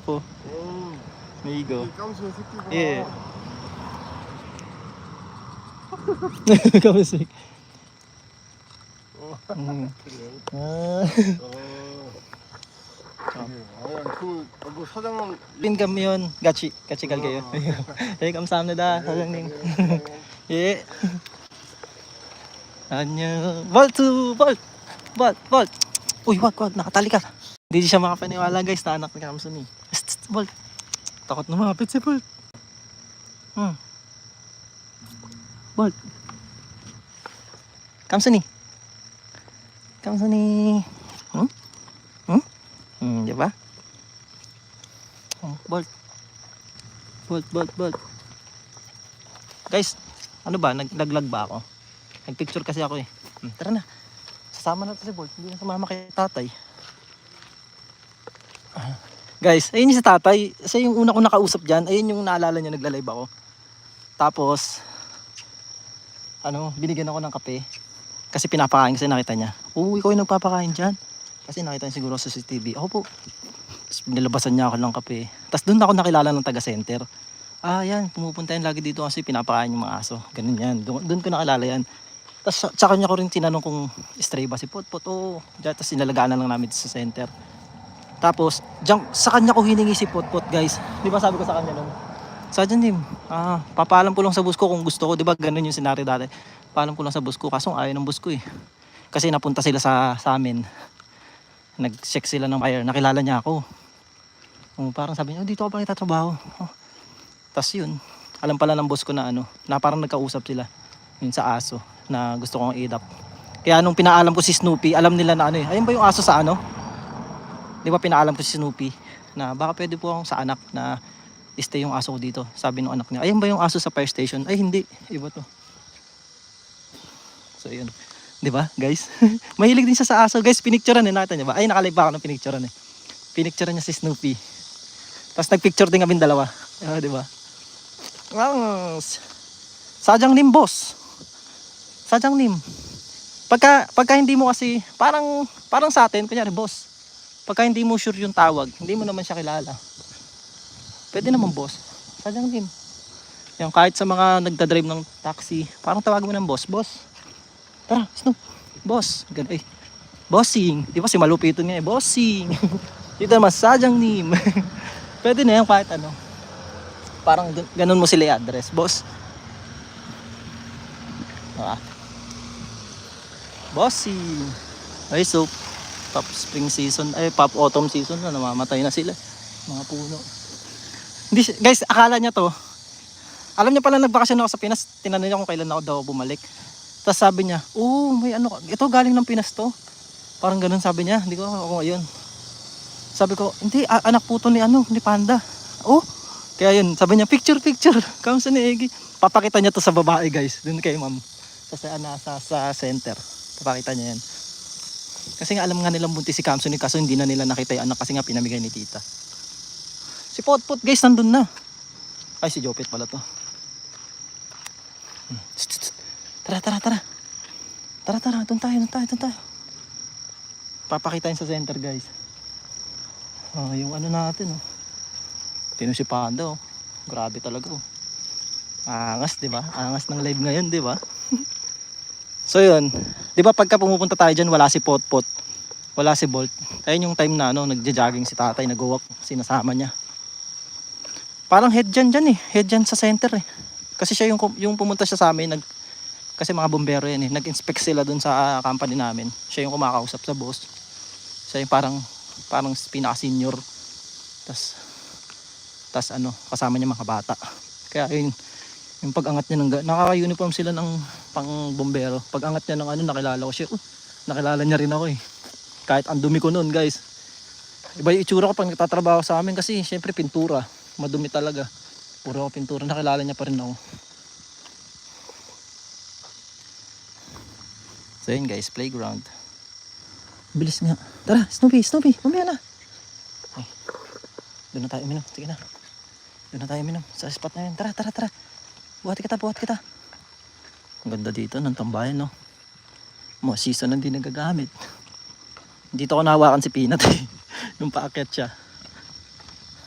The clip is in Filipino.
ko. 음, Migo. 이 깜수의 새끼구나. 예. Kamusik. 어, Mm. 그래요? Ah. 어. 아, 그, 아, 뭐 사장은 Pin kami yun. Gachi. Gachikal kayo. Eh, kamsamnida. Salang 예. 안녕. 볼트! 볼! 볼! 볼! Uy, wag, wag. Nakatali ka. hindi siya makapaniwala guys na anak ni Kamsun eh. Tst, Bolt. Takot na mapit si Bolt. Hmm. Bolt. Kamsun eh. Kamsun eh. Hmm? Hmm? Hmm, di ba? Hmm, Bolt. Bolt, Bolt, Bolt. Guys, ano ba? Naglaglag ba ako? Nagpicture kasi ako eh. Hmm, tara na. Sasama na si Bolt. Hindi na sumama kay tatay. Guys, ayun si tatay. Siya yung una ko nakausap dyan. Ayun yung naalala niya nagla-live ako. Tapos, ano, binigyan ako ng kape. Kasi pinapakain kasi nakita niya. Oo, ikaw yung nagpapakain dyan. Kasi nakita niya siguro sa CCTV. Ako po. Tapos nilabasan niya ako ng kape. Tapos doon ako nakilala ng taga-center. Ah, yan. Pumupunta yan lagi dito kasi pinapakain yung mga aso. Ganun yan. Doon, ko nakilala yan. Tapos sa- tsaka niya ko rin tinanong kung stray ba si Potpot. Oo. Diyan, tapos inalagaan na lang namin sa center. Tapos, diyan, sa kanya ko hiningi si Potpot guys. Di ba sabi ko sa kanya nun? Sa dyan Dim, ah, papaalam ko lang sa bus ko kung gusto ko. Di ba ganun yung scenario dati. Paalam ko lang sa bus ko. Kaso ayaw ng bus ko eh. Kasi napunta sila sa, sa amin. Nag-check sila ng fire. Nakilala niya ako. Oh, parang sabi niya, "Oh, dito ako pa nagtatrabaho. Oh. Tapos yun, alam pala ng boss ko na ano, na parang nagkausap sila yun sa aso na gusto kong i-adopt. Kaya nung pinaalam ko si Snoopy, alam nila na ano eh, ayun ba yung aso sa ano? Di ba pinaalam ko si Snoopy na baka pwede po akong sa anak na stay yung aso ko dito. Sabi ng anak niya, ayun ba yung aso sa fire station? Ay hindi, iba to. So yun. Di ba guys? Mahilig din siya sa aso. Guys, pinicturean eh, nakita niyo ba? Ay, nakalive ako ng pinicturean eh. Pinicturean niya si Snoopy. Tapos nagpicture din kami dalawa. Ah, di ba? Ang Sadyang nim boss. Sadyang nim. Pagka pagka hindi mo kasi parang parang sa atin kunyari boss. Pagka hindi mo sure yung tawag, hindi mo naman siya kilala. Pwede naman boss. Sadyang nim. Yung kahit sa mga nagda-drive ng taxi, parang tawagin mo ng boss, boss. Tara, Snoop. Boss. Ganun eh. Bossing. Di ba si Malupito niya eh. Bossing. Dito naman, sadyang nim. Pwede na yan kahit ano. Parang ganun mo sila i-address. Boss. Ah. Bossing. Ay, so, pop spring season, ay, pop autumn season na, namamatay na sila. Mga puno. Hindi, guys, akala niya to, alam niya pala nagbakasyon ako sa Pinas, tinanong niya kung kailan ako daw bumalik. Tapos sabi niya, oh, may ano, ito galing ng Pinas to. Parang ganun sabi niya, hindi ko ako ayun. Sabi ko, hindi, anak po to ni ano, ni Panda. Oh, kaya yun, sabi niya, picture, picture. Kamusta ni Egi? Papakita niya to sa babae, guys. Dun kay ma'am. Sa, sa, na, sa, sa center. Papakita niya yan. Kasi nga alam nga nilang buntis si Kamson ni kaso hindi na nila nakita yung anak kasi nga pinamigay ni tita. Si Potpot guys nandun na. Ay si Jopet pala to. Hmm. Tst, tst, tst. Tara tara tara. Tara tara doon tayo doon tayo doon tayo. Papakita yun sa center guys. Oh, yung ano natin oh. Tino si Panda oh. Grabe talaga oh. Angas, 'di ba? Angas ng live ngayon, 'di ba? So 'yun. 'Di ba pagka pumupunta tayo diyan, wala si Potpot. Wala si Bolt. Ayun yung time na ano, nagja-jogging si tatay, nag-walk, sinasama niya. Parang head dyan dyan eh. Head dyan sa center eh. Kasi siya yung, yung pumunta siya sa amin, nag, kasi mga bombero yan eh. Nag-inspect sila dun sa company namin. Siya yung kumakausap sa boss. Siya yung parang, parang pinaka-senior. Tas, tas ano, kasama niya mga bata. Kaya yun, yung pag-angat niya ng, nakaka-uniform sila ng pang bombero. Pag-angat niya ng ano, nakilala ko siya. Uh, nakilala niya rin ako eh. Kahit ang dumi ko noon guys. Iba yung itsura ko pag nagtatrabaho sa amin kasi syempre pintura. Madumi talaga. Puro ako pintura. Nakilala niya pa rin ako. So yun guys, playground. Bilis nga. Tara, Snoopy, Snoopy, mamaya na. Ay, doon na tayo uminom. Sige na. Doon na tayo uminom. Sa spot na yun. Tara, tara, tara. Buhat kita, buhat kita. Ang ganda dito ng tambayan, no? Mo, season hindi nagagamit. Dito ko nahawakan si Peanut eh. Nung paakyat siya.